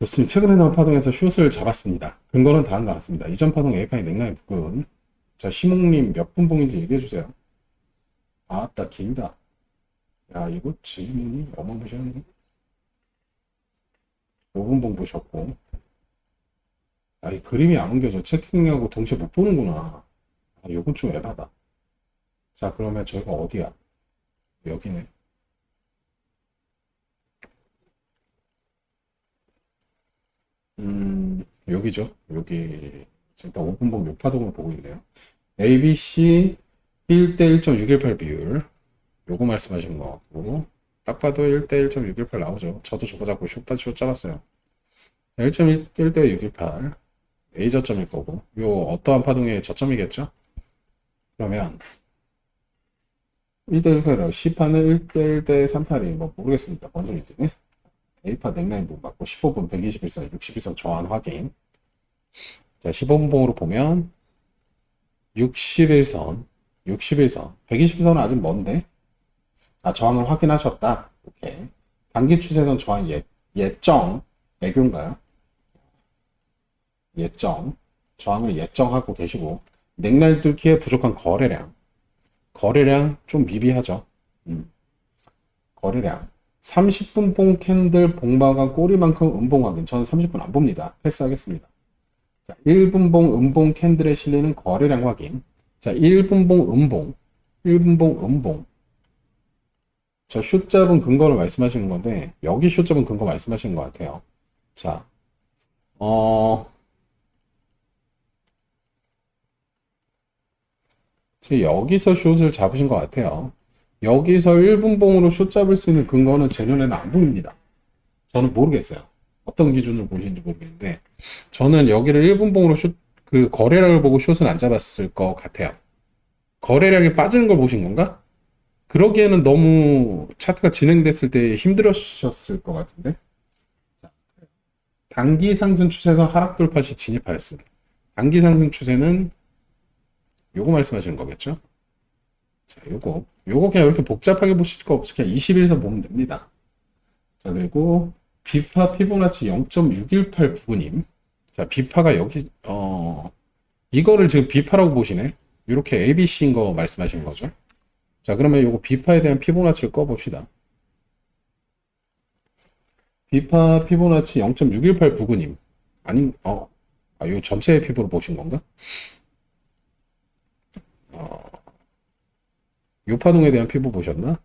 좋습니다. 최근에 나온 파동에서 슛을 잡았습니다. 근거는 다음과 같습니다. 이전 파동 A파이 냉라인 부근. 자, 시몽님 몇 분 봉인지 얘기해주세요. 아따, 길다. 야, 이거 질문이 어마무시한데? 5분 봉 보셨고. 아, 이 그림이 안 옮겨져. 채팅하고 동시에 못 보는구나. 아, 요건 좀 에바다. 자, 그러면 저희가 어디야? 여기네. 음, 여기죠. 여기, 딱 5분봉 요파동을 보고 있네요. ABC 1대 1.618 비율. 요거 말씀하시는 것 같고, 딱 봐도 1대 1.618 나오죠. 저도 저거 잡고 쇼파 쇼 짜봤어요. 1.1, 1대 618. A 저점일 거고, 요 어떠한 파동의 저점이겠죠? 그러면, 1대 118이라고, C파는 1대 1대 38이 뭐 모르겠습니다. 뭔 소리지? A파 냉라인 부분 맞고 15분 121선 61선 저한 확인. 자 15분 봉으로 보면 61선 61선. 121선은 아직 먼데? 아 저항을 확인하셨다. 오케이. 단기 추세선 저항 예, 예정 애교인가요? 예정. 저항을 예정하고 계시고 냉라인 뚫기에 부족한 거래량. 거래량 좀 미비하죠. 음. 거래량 30분 봉 캔들 봉마가 꼬리만큼 음봉 확인. 저는 30분 안 봅니다. 패스하겠습니다. 자, 1분 봉 음봉 캔들에 실리는 거래량 확인. 자, 1분 봉 음봉. 1분 봉 음봉. 저슛 잡은 근거를 말씀하시는 건데, 여기 슛 잡은 근거 말씀하시는 것 같아요. 자, 어, 여기서 슛을 잡으신 것 같아요. 여기서 1분봉으로 숏 잡을 수 있는 근거는 제 눈에는 안 보입니다. 저는 모르겠어요. 어떤 기준으로 보시는지 모르겠는데, 저는 여기를 1분봉으로 숏, 그 거래량을 보고 숏은 안 잡았을 것 같아요. 거래량이 빠지는 걸 보신 건가? 그러기에는 너무 차트가 진행됐을 때 힘들으셨을 것 같은데. 자, 단기 상승 추세에서 하락 돌파 시 진입하였습니다. 단기 상승 추세는 요거 말씀하시는 거겠죠? 자, 요거. 요거 그냥 이렇게 복잡하게 보실 거 없이 그냥 21선 보면 됩니다. 자, 그리고 비파 피보나치 0.618 부근임. 자, 비파가 여기, 어, 이거를 지금 비파라고 보시네. 이렇게 ABC인 거 말씀하시는 거죠. 자, 그러면 요거 비파에 대한 피보나치를 꺼봅시다. 비파 피보나치 0.618 부근임. 아니, 어, 아, 요 전체 피부로 보신 건가? 어, 요파동에 대한 피부 보셨나?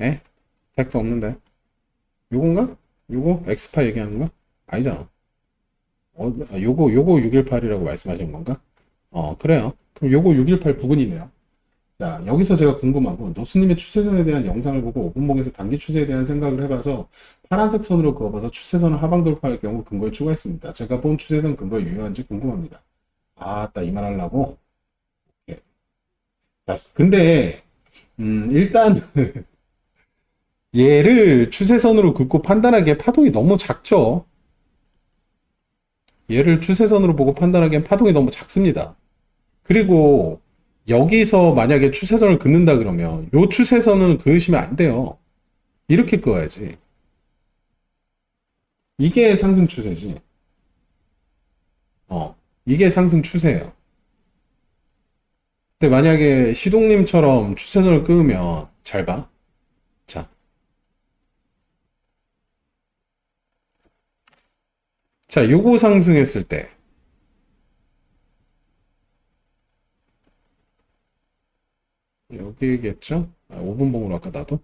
에? 택도 없는데. 요건가? 요거? 엑스파 얘기하는 거? 아니잖아. 어, 아, 요거, 요거 618이라고 말씀하신 건가? 어, 그래요. 그럼 요거 618 부근이네요. 자, 여기서 제가 궁금한 건 노스님의 추세선에 대한 영상을 보고 5분봉에서 단기 추세에 대한 생각을 해봐서 파란색 선으로 그어봐서 추세선을 하방 돌파할 경우 근거를 추가했습니다. 제가 본 추세선 근거 유효한지 궁금합니다. 아, 따 이 말 하려고? 근데, 음, 일단, 얘를 추세선으로 긋고 판단하기에 파동이 너무 작죠? 얘를 추세선으로 보고 판단하기엔 파동이 너무 작습니다. 그리고 여기서 만약에 추세선을 긋는다 그러면 요 추세선은 그으시면 안 돼요. 이렇게 그어야지. 이게 상승 추세지. 어, 이게 상승 추세예요. 근데 만약에 시동님처럼 추세선을 끄면 잘 봐. 자. 자, 요거 상승했을 때 여기겠죠? 아, 5분봉으로 아까 나도.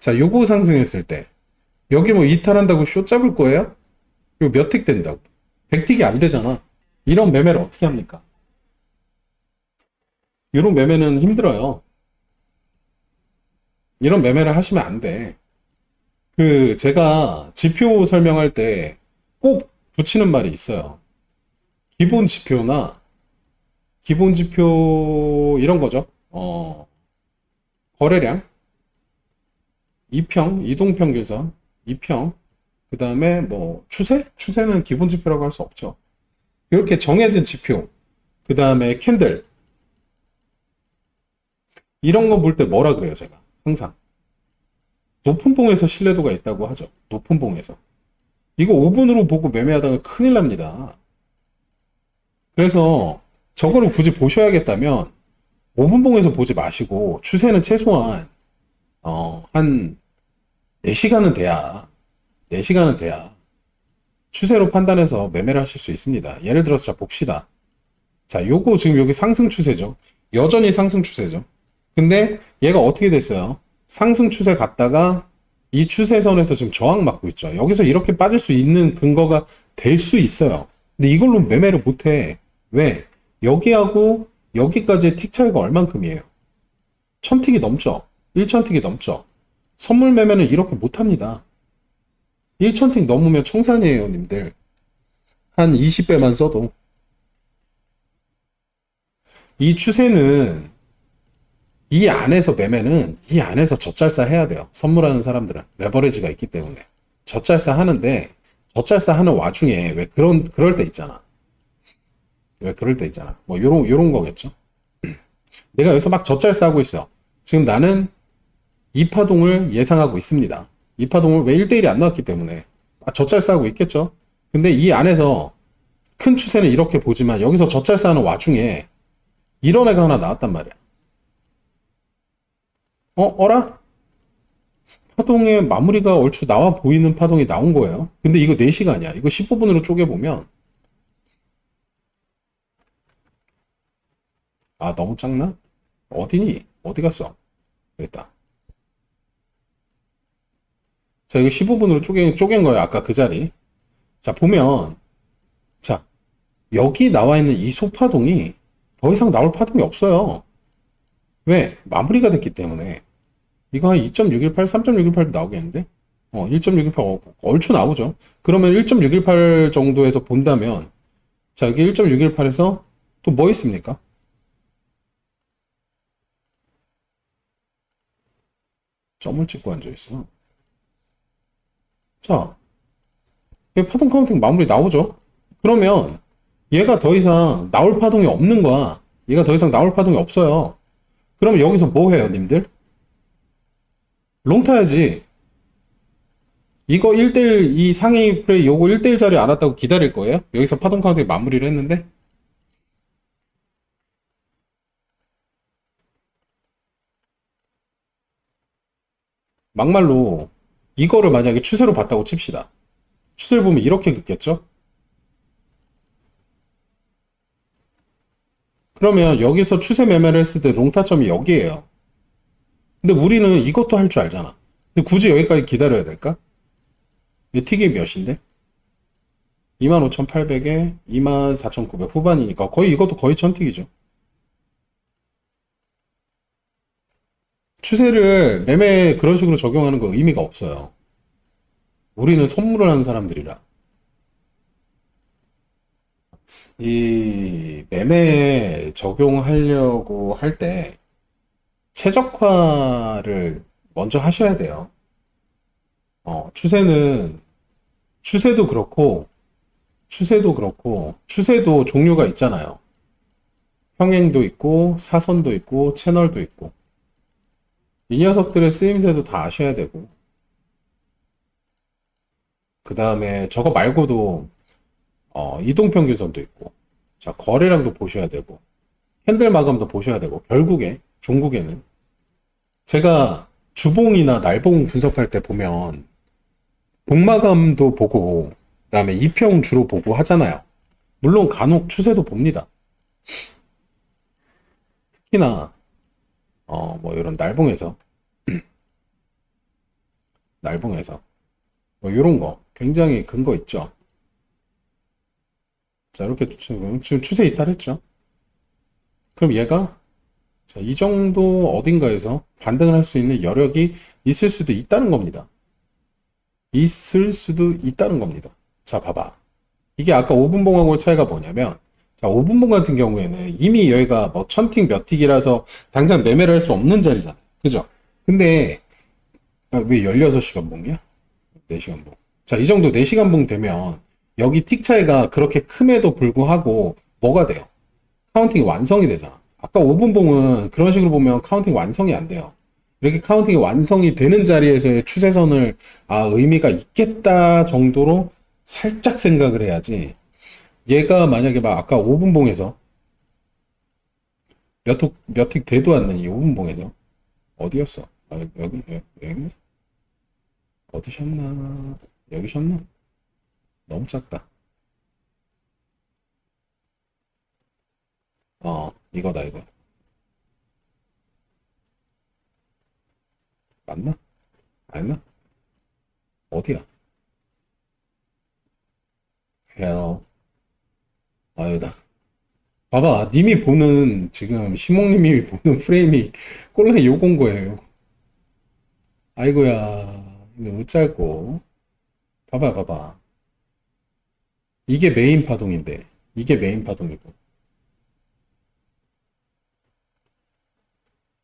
자, 요거 상승했을 때 여기 뭐 이탈한다고 쇼 잡을 거예요? 이거 몇 틱 된다고? 100틱이 안 되잖아. 이런 매매를 어떻게 합니까? 이런 매매는 힘들어요. 이런 매매를 하시면 안 돼. 그, 제가 지표 설명할 때 꼭 붙이는 말이 있어요. 기본 지표나, 기본 지표, 이런 거죠. 어, 거래량, 이평, 이동평균선, 이평, 그 다음에 뭐, 추세? 추세는 기본 지표라고 할 수 없죠. 이렇게 정해진 지표, 그 다음에 캔들, 이런 거 볼 때 뭐라 그래요, 제가? 항상. 높은 봉에서 신뢰도가 있다고 하죠. 높은 봉에서. 이거 5분으로 보고 매매하다가 큰일 납니다. 그래서 저거를 굳이 보셔야겠다면 5분 봉에서 보지 마시고 추세는 최소한 어, 한 4시간은 돼야 4시간은 돼야 추세로 판단해서 매매를 하실 수 있습니다. 예를 들어서 자 봅시다. 자, 요거 지금 여기 상승 추세죠. 여전히 상승 추세죠. 근데 얘가 어떻게 됐어요? 상승 추세 갔다가 이 추세선에서 지금 저항 맞고 있죠. 여기서 이렇게 빠질 수 있는 근거가 될 수 있어요. 근데 이걸로 매매를 못 해. 왜? 여기하고 여기까지의 틱 차이가 얼만큼이에요? 천 틱이 넘죠? 1천 틱이 넘죠? 선물 매매는 이렇게 못 합니다. 1천 틱 넘으면 청산이에요, 님들. 한 20배만 써도. 이 추세는 이 안에서 매매는 이 안에서 젖잘싸 해야 돼요. 선물하는 사람들은 레버리지가 있기 때문에 젖잘싸 하는데 젖잘싸 하는 와중에 왜 그런 그럴 때 있잖아. 왜 그럴 때 있잖아. 뭐 요런 요런 거겠죠. 내가 여기서 막 젖잘싸 하고 있어. 지금 나는 이 파동을 예상하고 있습니다. 이 파동을 왜 1대1이 안 나왔기 때문에 아, 젖잘싸 하고 있겠죠. 근데 이 안에서 큰 추세는 이렇게 보지만 여기서 젖잘싸 하는 와중에 이런 애가 하나 나왔단 말이야. 어, 어라? 파동의 마무리가 얼추 나와 보이는 파동이 나온 거예요. 근데 이거 4시간이야. 이거 15분으로 쪼개보면 아, 너무 작나? 어디니? 어디 갔어? 여기 있다. 자, 이거 15분으로 쪼갠, 쪼갠 거예요. 아까 그 자리. 자, 보면 자, 여기 나와 있는 이 소파동이 더 이상 나올 파동이 없어요. 왜? 마무리가 됐기 때문에. 이거 한 2.618, 3.618도 나오겠는데? 어, 1.618 어, 얼추 나오죠. 그러면 1.618 정도에서 본다면, 자, 여기 1.618에서 또 뭐 있습니까? 점을 찍고 앉아있어. 자, 파동 카운팅 마무리 나오죠? 그러면 얘가 더 이상 나올 파동이 없는 거야. 얘가 더 이상 나올 파동이 없어요. 그럼 여기서 뭐 해요, 님들? 롱 타야지. 이거 1대1, 이 상위 프레이 요거 1대1 자리 안 왔다고 기다릴 거예요? 여기서 파동 카운팅 마무리를 했는데? 막말로 이거를 만약에 추세로 봤다고 칩시다. 추세를 보면 이렇게 긋겠죠? 그러면 여기서 추세 매매를 했을 때 롱타점이 여기에요. 근데 우리는 이것도 할 줄 알잖아. 근데 굳이 여기까지 기다려야 될까? 이 틱이 몇인데? 25,800에 24,900 후반이니까 거의 이것도 거의 천틱이죠. 추세를 매매 그런 식으로 적용하는 거 의미가 없어요. 우리는 선물을 하는 사람들이라. 이 매매에 적용하려고 할 때 최적화를 먼저 하셔야 돼요. 어, 추세는 추세도 그렇고 추세도 그렇고 추세도 종류가 있잖아요. 평행도 있고 사선도 있고 채널도 있고 이 녀석들의 쓰임새도 다 아셔야 되고. 그 다음에 저거 말고도 어, 이동평균선도 있고, 자, 거래량도 보셔야 되고, 핸들 마감도 보셔야 되고, 결국에, 종국에는, 제가 주봉이나 날봉 분석할 때 보면, 봉마감도 보고, 그 다음에 이평 주로 보고 하잖아요. 물론 간혹 추세도 봅니다. 특히나, 어, 뭐 이런 날봉에서, 날봉에서, 뭐 이런 거, 굉장히 근거 있죠. 자, 이렇게 지금 지금 추세 이탈했죠. 그럼 얘가 자, 이 정도 어딘가에서 반등을 할 수 있는 여력이 있을 수도 있다는 겁니다. 있을 수도 있다는 겁니다. 자, 봐봐. 이게 아까 5분 봉하고의 차이가 뭐냐면, 자, 5분봉 같은 경우에는 이미 여기가 뭐 천틱 몇 틱이라서 당장 매매를 할 수 없는 자리잖아요. 그죠? 근데, 아, 왜 16시간 봉이야? 4시간 봉. 자, 이 정도 4시간 봉 되면, 여기 틱 차이가 그렇게 큼에도 불구하고 뭐가 돼요? 카운팅이 완성이 되잖아. 아까 5분 봉은 그런 식으로 보면 카운팅 완성이 안 돼요. 이렇게 카운팅이 완성이 되는 자리에서의 추세선을 아 의미가 있겠다 정도로 살짝 생각을 해야지 얘가 만약에 막 아까 5분봉에서 몇틱 돼도 않는 이 5분봉에서 어디였어? 아, 여기, 여기, 여기? 어디 셨나? 여기 셨나? 너무 작다. 어, 이거다, 이거. 맞나? 아니나? 어디야? 헬. 아유다. 봐봐, 님이 보는, 지금, 시몽님이 보는 프레임이 꼴랑 요건 거예요. 아이고야, 이거 어쩔고. 봐봐, 봐봐. 이게 메인 파동인데, 이게 메인 파동이고.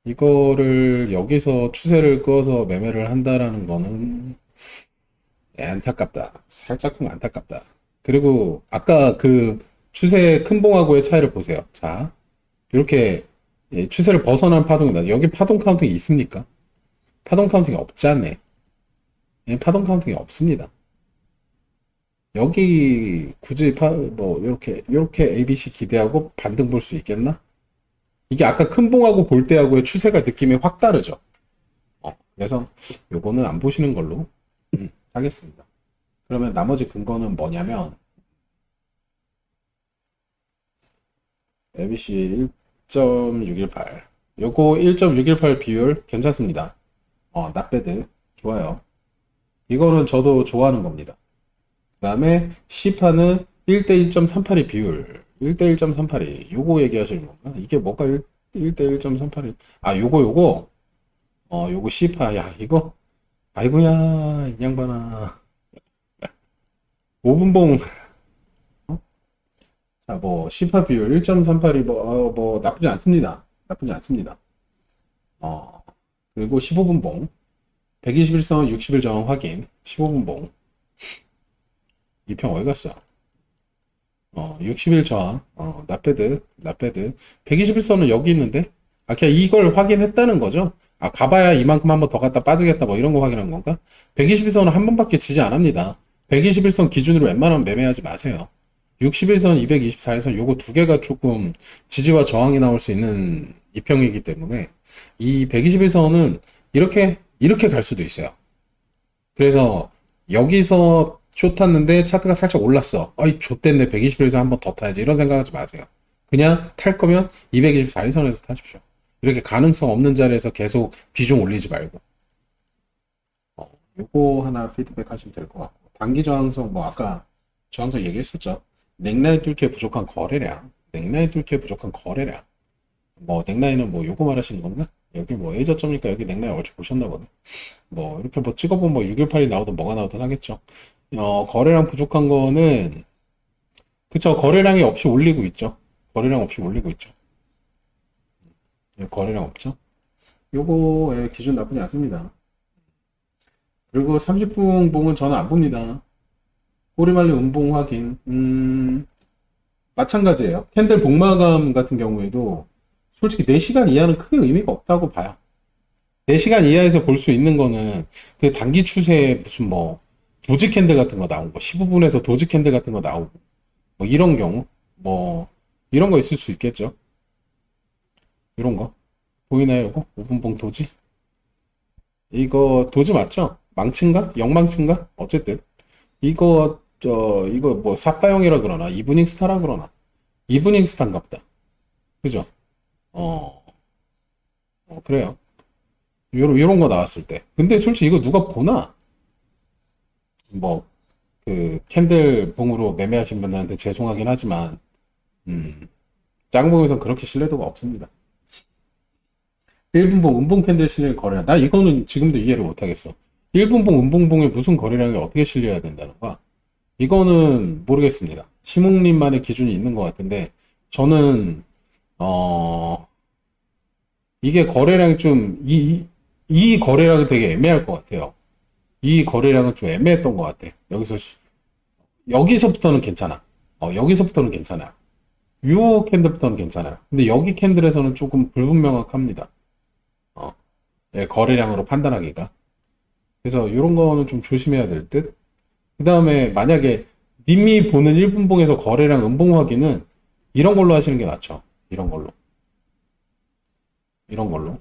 이거를 여기서 추세를 꺼서 매매를 한다라는 거는 예, 안타깝다. 살짝쿵 안타깝다. 그리고 아까 그 추세 큰 봉하고의 차이를 보세요. 자, 이렇게 예, 추세를 벗어난 파동이다. 여기 파동 카운팅이 있습니까? 파동 카운팅이 없지 않네. 예, 파동 카운팅이 없습니다. 여기 굳이 파, 뭐 이렇게 이렇게 ABC 기대하고 반등 볼 수 있겠나? 이게 아까 큰 봉하고 볼 때하고의 추세가 느낌이 확 다르죠. 어, 그래서 요거는 안 보시는 걸로 하겠습니다. 그러면 나머지 근거는 뭐냐면 ABC 1.618 요거 1.618 비율 괜찮습니다. 어, bad. 좋아요. 이거는 저도 좋아하는 겁니다. 그 다음에 C파는 1대 1.38의 비율 1대 1.38이 요거 얘기하시는 건가? 이게 뭐가 1, 1대 1.38이 아 요거 요거 어 요거 C파 야 이거 아이고야 이 양반아 5분봉 자 뭐 C파 비율 1.38이 뭐, 어, 뭐 나쁘지 않습니다 나쁘지 않습니다 어 그리고 15분 봉 121선 60일 저항 확인 15분봉 이평 어디 갔어? 어, 60일 저항, 어, 나패드, 나패드. 121선은 여기 있는데? 아, 그냥 이걸 확인했다는 거죠? 아, 가봐야 이만큼 한 번 더 갔다 빠지겠다, 뭐 이런 거 확인한 건가? 121선은 한 번밖에 지지 안 합니다. 121선 기준으로 웬만하면 매매하지 마세요. 61선, 224일선 요거 두 개가 조금 지지와 저항이 나올 수 있는 이평이기 때문에 이 121선은 이렇게, 이렇게 갈 수도 있어요. 그래서 여기서 쇼 탔는데 차트가 살짝 올랐어. 어이, 좆됐네. 121에서 한번 더 타야지. 이런 생각하지 마세요. 그냥 탈 거면 224일선에서 타십시오. 이렇게 가능성 없는 자리에서 계속 비중 올리지 말고. 어, 요거 하나 피드백 하시면 될 것 같고. 단기 저항성, 뭐, 아까 저항성 얘기했었죠. 넥라인 뚫기에 부족한 거래량. 넥라인 뚫기에 부족한 거래량. 뭐, 넥라인은 뭐, 요거 말하시는 건가? 여기 뭐, A저점이니까 여기 넥라인 얼추 보셨나 보네. 뭐, 이렇게 뭐 찍어보면 뭐, 618이 나오든 뭐가 나오든 하겠죠. 어, 거래량 부족한 거는, 그쵸, 거래량이 없이 올리고 있죠. 거래량 없이 올리고 있죠. 예, 거래량 없죠. 요거의 기준 나쁘지 않습니다. 그리고 30분 봉은 저는 안 봅니다. 꼬리말리 음봉 확인. 음, 마찬가지예요. 캔들 복마감 같은 경우에도 솔직히 4시간 이하는 크게 의미가 없다고 봐요. 4시간 이하에서 볼 수 있는 거는 그 단기 추세에 무슨 뭐 도지 캔들 같은 거 나오고 15분에서 도지 캔들 같은 거 나오고 뭐 이런 경우 뭐 이런 거 있을 수 있겠죠. 이런 거 보이나요? 이거 5분봉 도지? 이거 도지 맞죠? 망친가? 영망친가? 어쨌든 이거 저 이거 뭐 사파형이라 그러나 이브닝 스타라 그러나 이브닝 스타인가 보다. 그죠? 어, 어 그래요. 요런 요런 거 나왔을 때. 근데 솔직히 이거 누가 보나? 뭐, 그, 캔들 봉으로 매매하신 분들한테 죄송하긴 하지만, 음, 작은 봉에선 그렇게 신뢰도가 없습니다. 1분봉, 음봉 캔들 실릴 거래량. 나 이거는 지금도 이해를 못하겠어. 1분봉, 음봉봉에 무슨 거래량이 어떻게 실려야 된다는 거야? 이거는 모르겠습니다. 시몽님만의 기준이 있는 것 같은데, 저는, 어, 이게 거래량이 좀, 이, 이 거래량이 되게 애매할 것 같아요. 이 거래량은 좀 애매했던 것 같아. 여기서, 시- 여기서부터는 괜찮아. 어, 여기서부터는 괜찮아. 요 캔들부터는 괜찮아요. 근데 여기 캔들에서는 조금 불분명합니다. 어. 예, 거래량으로 판단하기가. 그래서 이런 거는 좀 조심해야 될 듯. 그 다음에 만약에 님이 보는 1분봉에서 거래량 음봉 확인은 이런 걸로 하시는 게 낫죠. 이런 걸로. 이런 걸로.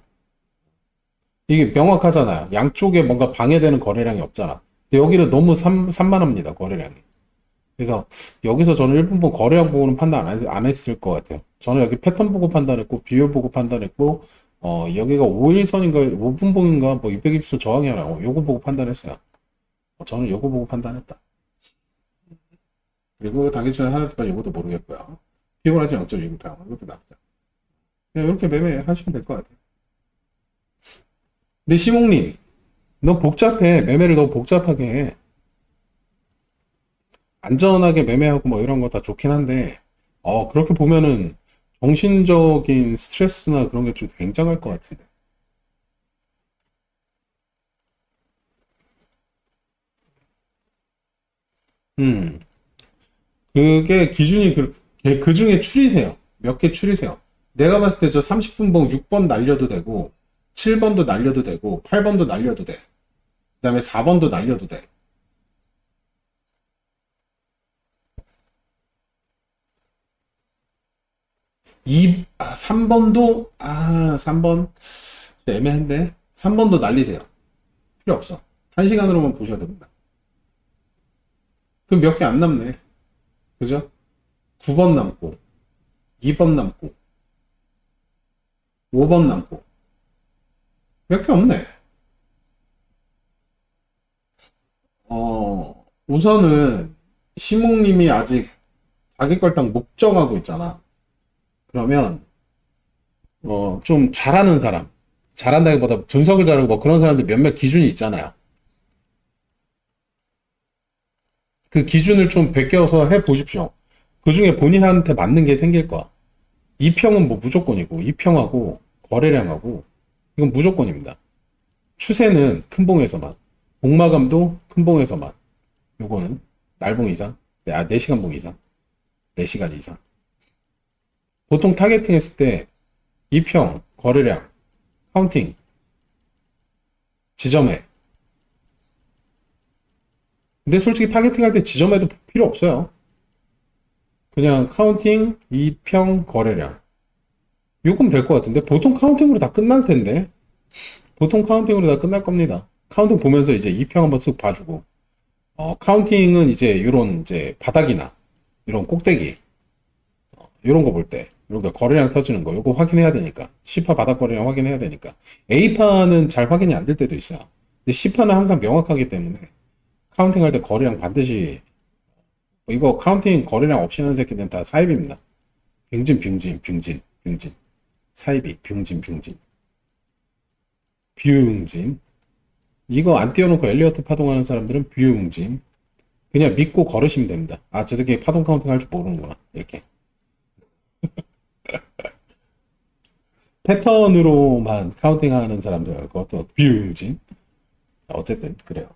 이게 명확하잖아요. 양쪽에 뭔가 방해되는 거래량이 없잖아. 근데 여기는 너무 산, 산만합니다. 거래량이. 그래서 여기서 저는 1분봉 거래량 보고는 판단 안, 했- 안 했을 것 같아요. 저는 여기 패턴 보고 판단했고, 비율 보고 판단했고, 어, 여기가 5일선인가, 5분봉인가, 뭐 220선 저항이 하나, 어, 요거 보고 판단했어요. 어, 저는 요거 보고 판단했다. 그리고 당기전에 하나 더 이것도 모르겠고요. 피고라지 0.29평. 이것도 나쁘죠. 그냥 이렇게 매매 하시면 될 것 같아요. 근데 시몽님, 너 복잡해. 매매를 너무 복잡하게 해. 안전하게 매매하고 뭐 이런 거 다 좋긴 한데, 어, 그렇게 보면은 정신적인 스트레스나 그런 게 좀 굉장할 것 같은데. 음, 그게 기준이 그, 그 중에 추리세요. 몇 개 추리세요. 내가 봤을 때 저 30분 봉 6번 날려도 되고, 7번도 날려도 되고, 8번도 날려도 돼. 그 다음에 4번도 날려도 돼. 이, 아, 3번도, 아, 3번, 애매한데? 3번도 날리세요. 필요 없어. 한 시간으로만 보셔야 됩니다. 그럼 몇 개 안 남네. 그죠? 9번 남고, 2번 남고, 5번 남고. 몇 개 없네. 어, 우선은, 시몽님이 아직 자기 걸딱못 정하고 있잖아. 그러면, 어, 좀 잘하는 사람, 잘한다기보다 분석을 잘하고 뭐 그런 사람들 몇몇 기준이 있잖아요. 그 기준을 좀 베껴서 해 보십시오. 그 중에 본인한테 맞는 게 생길 거야. 2평은 뭐 무조건이고, 2평하고 거래량하고, 이건 무조건입니다. 추세는 큰 봉에서만, 복마감도 큰 봉에서만, 요거는 날봉 이상, 네, 아, 4시간 봉 이상, 4시간 이상. 보통 타겟팅 했을 때 2평, 거래량, 카운팅, 지점에. 근데 솔직히 타겟팅 할 때 지점에도 필요 없어요. 그냥 카운팅, 2평, 거래량. 요금 될 것 같은데 보통 카운팅으로 다 끝날 텐데 보통 카운팅으로 다 끝날 겁니다. 카운팅 보면서 이제 2평 한번 쓱 봐주고 어, 카운팅은 이제 요런 이제 바닥이나 이런 꼭대기 어, 요런 거 볼 때 이렇게 거래량 터지는 거 요거 확인해야 되니까 C파 바닥 거래량 확인해야 되니까 A파는 잘 확인이 안 될 때도 있어요. 근데 C파는 항상 명확하기 때문에 카운팅 할 때 거래량 반드시 뭐 이거 카운팅 거래량 없이 하는 새끼들은 다 사입입니다. 빙진, 빙진, 빙진, 빙진. 사이비, 빙진, 빙진. 빙진. 이거 안 띄워놓고 엘리어트 파동하는 사람들은 빙진. 그냥 믿고 걸으시면 됩니다. 아, 저 새끼 파동 카운팅 할 줄 모르는구나. 이렇게. 패턴으로만 카운팅 하는 사람들, 그것도 빙진. 어쨌든, 그래요.